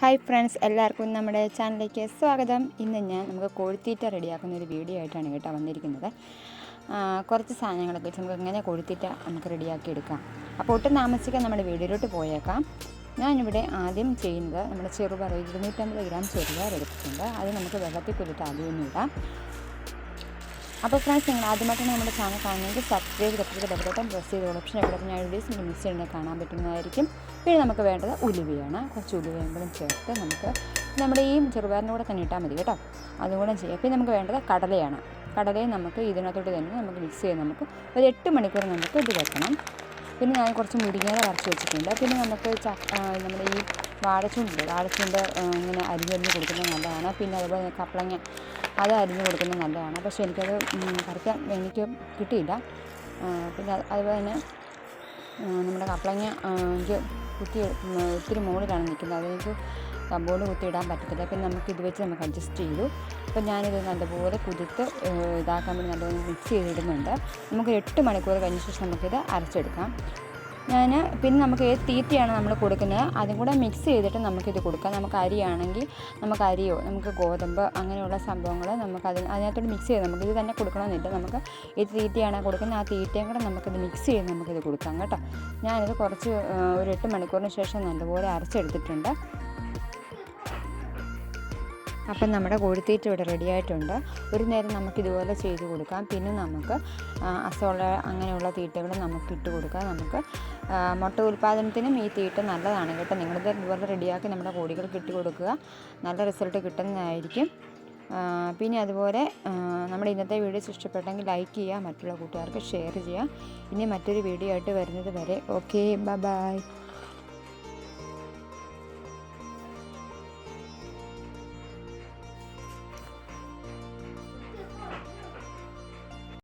Hi friends എല്ലാവർക്കും നമ്മുടെ ചാനലിലേക്ക് സ്വാഗതം. ഇന്ന് ഞാൻ നമുക്ക് കോഴിത്തീറ്റ റെഡിയാക്കുന്ന ഒരു വീഡിയോ ആയിട്ടാണ് കേട്ടോ വന്നിരിക്കുന്നത്. കുറച്ച് സാധനങ്ങളൊക്കെ വെച്ച് നമുക്ക് എങ്ങനെ കോഴിത്തീറ്റ നമുക്ക് റെഡിയാക്കി എടുക്കാം. അപ്പോൾ ഒട്ടും താമസിക്കാൻ നമ്മുടെ വീഡിയോയിലോട്ട് പോയേക്കാം. ഞാനിവിടെ ആദ്യം ചെയ്യുന്നത് നമ്മുടെ ചെറുപയർ ഇരുന്നൂറ്റമ്പത് ഗ്രാം ചെറുപയർ എടുത്തിട്ടുണ്ട്. അത് നമുക്ക് വെള്ളത്തിൽ കുലിട്ട് ആദ്യം ഒന്ന് ഇടാം. അപ്പോൾ ഫ്രണ്ട്സ് നിങ്ങൾ ആദ്യമായിട്ടാണ് നമ്മുടെ ചാനൽ കാണുന്നതെങ്കിൽ സബ്സ്ക്രൈബ് ചെയ്തിട്ട് ബെൽബട്ടൺ പ്രസ് ചെയ്ത് ഓപ്ഷൻ എവിടെ ഞാൻ വീഡിയോസ് മിസ് ചെയ്യുന്നത് കാണാൻ പറ്റുന്നതായിരിക്കും. പിന്നെ നമുക്ക് വേണ്ടത് ഉലുവയാണ്. കുറച്ച് ഉലുവയും കൂടെ ചേർത്ത് നമുക്ക് നമ്മുടെ ഈ ചെറുപയറിന്റെ കൂടെ തന്നെ ഇട്ടാൽ മതി കേട്ടോ. അതുകൂടെ ചെയ്യാം. പിന്നെ നമുക്ക് വേണ്ടത് കടലയാണ്. കടലയും നമുക്ക് ഇതിനകത്തോട്ട് തന്നെ നമുക്ക് മിക്സ് ചെയ്ത് നമുക്ക് ഒരു എട്ട് മണിക്കൂർ നമുക്ക് ഇത് വെക്കണം. പിന്നെ ഞാൻ കുറച്ച് മുരിങ്ങേല വരച്ച് വെച്ചിട്ടുണ്ട്. പിന്നെ നമുക്ക് നമ്മുടെ ഈ വാഴച്ചുണ്ട് വാഴച്ചുണ്ട് ഇങ്ങനെ അരിഞ്ഞരിഞ്ഞ് കൊടുക്കുന്നത് നല്ലതാണ്. പിന്നെ അതുപോലെ കപ്പളങ്ങ അത് അരിഞ്ഞ് കൊടുക്കുന്നത് നല്ലതാണ്. പക്ഷേ എനിക്കത് പറിക്കാൻ എനിക്ക് കിട്ടിയില്ല. പിന്നെ അതുപോലെ തന്നെ നമ്മുടെ കപ്പളങ്ങ എനിക്ക് കുത്തി ഒത്തിരി മുകളിലാണ് നിൽക്കുന്നത്. അതെനിക്ക് കമ്പോട് കുത്തിയിടാൻ പറ്റത്തില്ല. പിന്നെ നമുക്ക് ഇത് വെച്ച് നമുക്ക് അഡ്ജസ്റ്റ് ചെയ്തു. അപ്പോൾ ഞാനിത് നല്ലപോലെ കുതിർത്ത് ഇതാക്കാൻ വേണ്ടി നല്ലപോലെ മിക്സ് ചെയ്തിടുന്നുണ്ട്. നമുക്ക് എട്ട് മണിക്കൂർ കഴിഞ്ഞ ശേഷം നമുക്കിത് അരച്ചെടുക്കാം. ഞാൻ പിന്നെ നമുക്ക് ഏത് തീറ്റയാണ് നമ്മൾ കൊടുക്കുന്നത്? അതും കൂടെ മിക്സ് ചെയ്തിട്ട് നമുക്കിത് കൊടുക്കാം. നമുക്ക് അരിയാണെങ്കിൽ നമുക്ക് അരിയോ നമുക്ക് ഗോതമ്പ് അങ്ങനെയുള്ള സംഭവങ്ങൾ നമുക്ക് അതിന് അതിനകത്തോട്ട് മിക്സ് ചെയ്ത് നമുക്ക് ഇത് തന്നെ കൊടുക്കണമെന്നില്ല. നമുക്ക് ഏത് തീറ്റയാണ് കൊടുക്കുന്നത് ആ തീറ്റയും കൂടെ നമുക്കിത് മിക്സ് ചെയ്ത് നമുക്കിത് കൊടുക്കാം കേട്ടോ. ഞാനിത് കുറച്ച് ഒരു എട്ട് മണിക്കൂറിന് ശേഷം നല്ലപോലെ അരച്ചെടുത്തിട്ടുണ്ട്. അപ്പം നമ്മുടെ കോഴിത്തീറ്റ ഇവിടെ റെഡി ആയിട്ടുണ്ട്. ഒരു നേരം നമുക്ക് ഇതുപോലെ ചെയ്ത് കൊടുക്കാം. പിന്നെ നമുക്ക് അസോള അങ്ങനെയുള്ള തീറ്റകൾ നമുക്ക് ഇട്ട് കൊടുക്കാം. നമുക്ക് മുട്ട ഉൽപ്പാദനത്തിനും ഈ തീറ്റ നല്ലതാണ് കേട്ടോ. നിങ്ങളിത് ഇതുപോലെ റെഡിയാക്കി നമ്മുടെ കോഴികൾക്ക് ഇട്ട് കൊടുക്കുക. നല്ല റിസൾട്ട് കിട്ടുന്നതായിരിക്കും. പിന്നെ അതുപോലെ നമ്മുടെ ഇന്നത്തെ വീഡിയോ ഇഷ്ടപ്പെട്ടെങ്കിൽ ലൈക്ക് ചെയ്യുക മറ്റുള്ള കൂട്ടുകാർക്ക് ഷെയർ ചെയ്യുക. ഇനി മറ്റൊരു വീഡിയോ ആയിട്ട് വരുന്നത് വരെ ഓക്കെ ബൈ